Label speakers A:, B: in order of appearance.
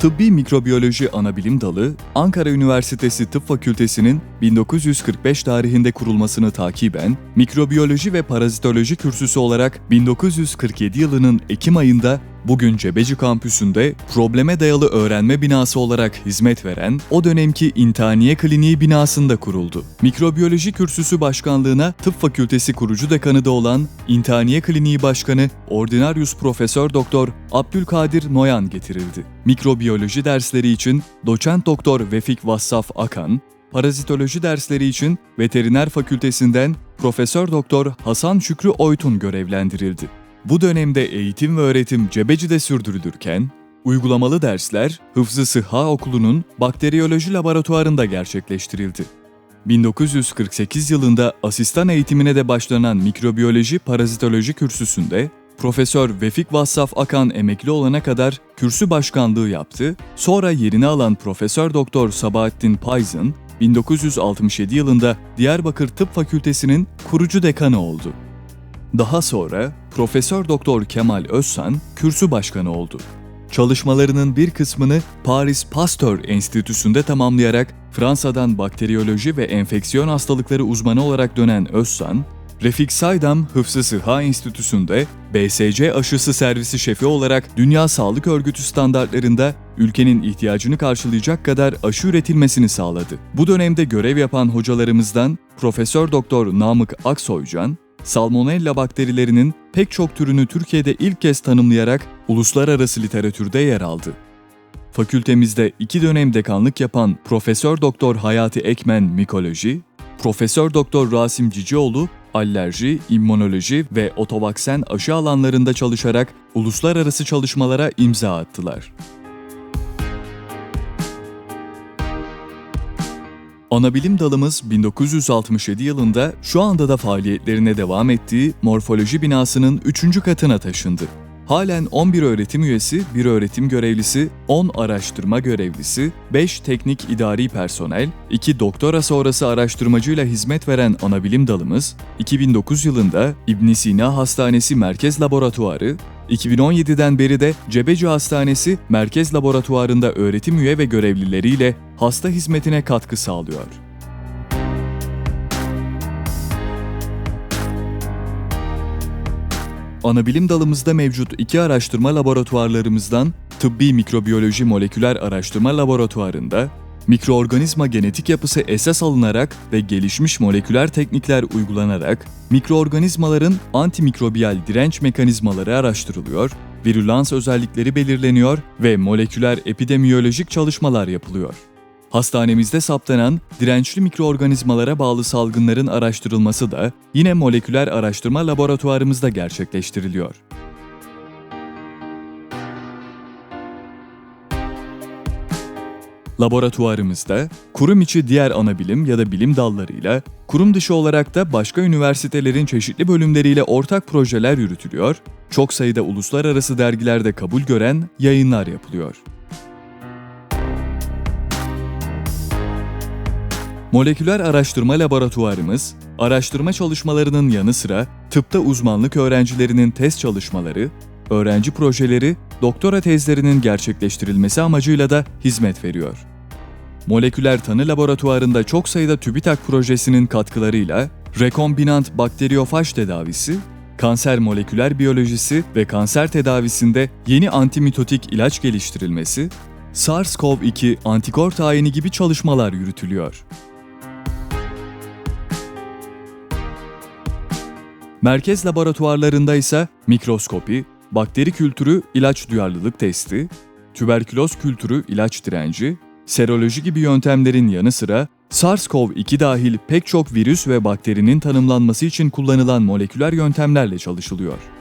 A: Tıbbi Mikrobiyoloji Anabilim Dalı, Ankara Üniversitesi Tıp Fakültesi'nin 1945 tarihinde kurulmasını takiben Mikrobiyoloji ve Parazitoloji kürsüsü olarak 1947 yılının Ekim ayında bugün Cebeci kampüsünde probleme dayalı öğrenme binası olarak hizmet veren o dönemki İntihaniye Kliniği binasında kuruldu. Mikrobiyoloji kürsüsü başkanlığına Tıp Fakültesi kurucu dekanı da olan İntihaniye Kliniği Başkanı Ordinarius Profesör Doktor Abdülkadir Noyan getirildi. Mikrobiyoloji dersleri için doçent doktor Vefik Vassaf Akan, parazitoloji dersleri için Veteriner Fakültesinden Profesör Doktor Hasan Şükrü Oytun görevlendirildi. Bu dönemde eğitim ve öğretim Cebeci'de sürdürülürken, uygulamalı dersler Hıfzı Sıhha Okulu'nun bakteriyoloji laboratuvarında gerçekleştirildi. 1948 yılında asistan eğitimine de başlanan mikrobiyoloji parazitoloji kürsüsünde Profesör Vefik Vassaf Akan emekli olana kadar kürsü başkanlığı yaptı. Sonra yerini alan Profesör Doktor Sabahattin Payzın 1967 yılında Diyarbakır Tıp Fakültesi'nin kurucu dekanı oldu. Daha sonra Profesör Doktor Kemal Özsan kürsü başkanı oldu. Çalışmalarının bir kısmını Paris Pasteur Enstitüsü'nde tamamlayarak Fransa'dan bakteriyoloji ve enfeksiyon hastalıkları uzmanı olarak dönen Özsan, Refik Saydam Hıfzı Sıha Enstitüsü'nde BSC aşısı servisi şefi olarak Dünya Sağlık Örgütü standartlarında ülkenin ihtiyacını karşılayacak kadar aşı üretilmesini sağladı. Bu dönemde görev yapan hocalarımızdan Profesör Doktor Namık Aksoycan, Salmonella bakterilerinin pek çok türünü Türkiye'de ilk kez tanımlayarak uluslararası literatürde yer aldı. Fakültemizde iki dönem dekanlık yapan Profesör Doktor Hayati Ekmen Mikoloji, Profesör Doktor Rasim Cicioğlu alerji, immünoloji ve otovaksen aşı alanlarında çalışarak uluslararası çalışmalara imza attılar. Anabilim dalımız 1967 yılında şu anda da faaliyetlerine devam ettiği morfoloji binasının 3. katına taşındı. Halen 11 öğretim üyesi, 1 öğretim görevlisi, 10 araştırma görevlisi, 5 teknik idari personel, 2 doktora sonrası araştırmacıyla hizmet veren anabilim dalımız, 2009 yılında İbn Sina Hastanesi Merkez Laboratuvarı, 2017'den beri de Cebeci Hastanesi Merkez Laboratuvarı'nda öğretim üye ve görevlileriyle hasta hizmetine katkı sağlıyor. Anabilim dalımızda mevcut iki araştırma laboratuvarlarımızdan Tıbbi Mikrobiyoloji Moleküler Araştırma Laboratuvarında mikroorganizma genetik yapısı esas alınarak ve gelişmiş moleküler teknikler uygulanarak mikroorganizmaların antimikrobiyal direnç mekanizmaları araştırılıyor, virülans özellikleri belirleniyor ve moleküler epidemiyolojik çalışmalar yapılıyor. Hastanemizde saptanan dirençli mikroorganizmalara bağlı salgınların araştırılması da yine moleküler araştırma laboratuvarımızda gerçekleştiriliyor. Laboratuvarımızda kurum içi diğer ana bilim ya da bilim dallarıyla, kurum dışı olarak da başka üniversitelerin çeşitli bölümleriyle ortak projeler yürütülüyor, çok sayıda uluslararası dergilerde kabul gören yayınlar yapılıyor. Moleküler Araştırma Laboratuvarımız, araştırma çalışmalarının yanı sıra tıpta uzmanlık öğrencilerinin test çalışmaları, öğrenci projeleri, doktora tezlerinin gerçekleştirilmesi amacıyla da hizmet veriyor. Moleküler Tanı Laboratuvarında çok sayıda TÜBİTAK projesinin katkılarıyla rekombinant bakteriyofaj tedavisi, kanser moleküler biyolojisi ve kanser tedavisinde yeni antimitotik ilaç geliştirilmesi, SARS-CoV-2 antikor tayini gibi çalışmalar yürütülüyor. Merkez laboratuvarlarında ise mikroskopi, bakteri kültürü ilaç duyarlılık testi, tüberküloz kültürü ilaç direnci, seroloji gibi yöntemlerin yanı sıra SARS-CoV-2 dahil pek çok virüs ve bakterinin tanımlanması için kullanılan moleküler yöntemlerle çalışılıyor.